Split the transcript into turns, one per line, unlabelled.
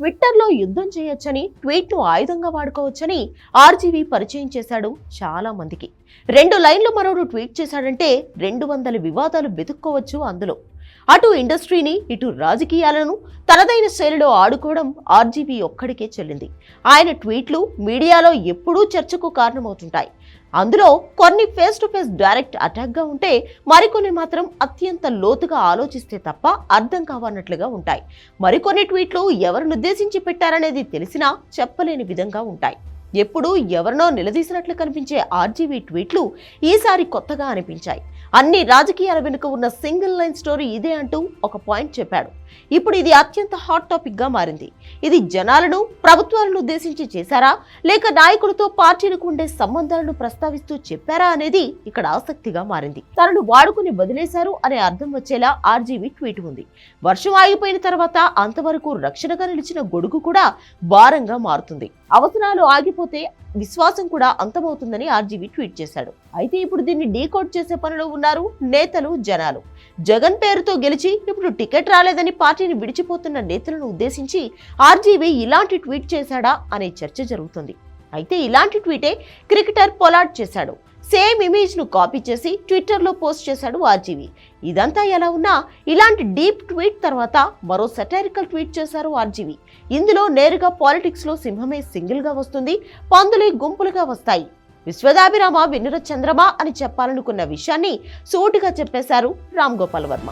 ట్విట్టర్లో యుద్ధం చేయొచ్చని ట్వీట్ను ఆయుధంగా వాడుకోవచ్చని ఆర్జీవీ పరిచయం చేశాడు చాలా మందికి రెండు లైన్లు మరోడు ట్వీట్ చేశాడంటే రెండు వందల వివాదాలు వెతుక్కోవచ్చు అందులో. అటు ఇండస్ట్రీని ఇటు రాజకీయాలను తనదైన శైలిలో ఆడుకోవడం ఆర్జీబీ ఒక్కడికే చెల్లింది. ఆయన ట్వీట్లు మీడియాలో ఎప్పుడూ చర్చకు కారణమవుతుంటాయి. అందులో కొన్ని ఫేస్ టు ఫేస్ డైరెక్ట్ అటాక్గా ఉంటే మరికొన్ని మాత్రం అత్యంత లోతుగా ఆలోచిస్తే తప్ప అర్థం కావన్నట్లుగా ఉంటాయి. మరికొన్ని ట్వీట్లు ఎవరినుద్దేశించి పెట్టారనేది తెలిసినా చెప్పలేని విధంగా ఉంటాయి. ఎప్పుడూ ఎవరినో నిలదీసినట్లు కనిపించే ఆర్జీవీ ట్వీట్లు ఈసారి కొత్తగా అనిపించాయి. అన్ని రాజకీయాల వెనుక ఉన్న సింగిల్ లైన్ స్టోరీ ఇదే అంటూ ఒక పాయింట్ చెప్పాడు. ఇప్పుడు ఇది అత్యంత హాట్ టాపిక్గా మారింది. ఇది జనాలను ప్రభుత్వాలను ఉద్దేశించి చేశారా? లేక నాయకులతో పార్టీలకు ఉండే సంబంధాలను ప్రస్తావిస్తూ చెప్పారా అనేది ఇక్కడ ఆసక్తిగా మారింది. తనను వాడుకుని వదిలేశారు అనే అర్థం వచ్చేలా ఆర్జీవీ ట్వీట్ ఉంది. వర్షం ఆగిపోయిన తర్వాత అంతవరకు రక్షణగా నిలిచిన గొడుగు కూడా భారంగా మారుతుంది. అవసరాలు ఆగిపో లేకపోతే విశ్వాసం కూడా అంతమవుతుందని ఆర్జీవీ ట్వీట్ చేశాడు. అయితే ఇప్పుడు దీన్ని డీకోడ్ చేసే పనిలో ఉన్నారు నేతలు జనాలు. జగన్ పేరుతో గెలిచి ఇప్పుడు టికెట్ రాలేదని పార్టీని విడిచిపోతున్న నేతలను ఉద్దేశించి ఆర్జీవీ ఇలాంటి ట్వీట్ చేశాడా అనే చర్చ జరుగుతుంది. అయితే ఇలాంటి ట్వీటే క్రికెటర్ పొలాట్ చేశాడు. సేమ్ ఇమేజ్ను కాపీ చేసి ట్విట్టర్లో పోస్ట్ చేశాడు ఆర్జీవీ ఇదంతా ఎలా ఉన్నా ఇలాంటి డీప్ ట్వీట్ తర్వాత మరో సెటారికల్ ట్వీట్ చేశారు ఆర్జీవి. ఇందులో నేరుగా పాలిటిక్స్లో సింహమే సింగిల్గా వస్తుంది పందులే గుంపులుగా వస్తాయి. విశ్వదాభిరామ వినుర చంద్రమా అని చెప్పాలనుకున్న విషయాన్ని సూటిగా చెప్పేశారు రామ్ గోపాల్ వర్మ.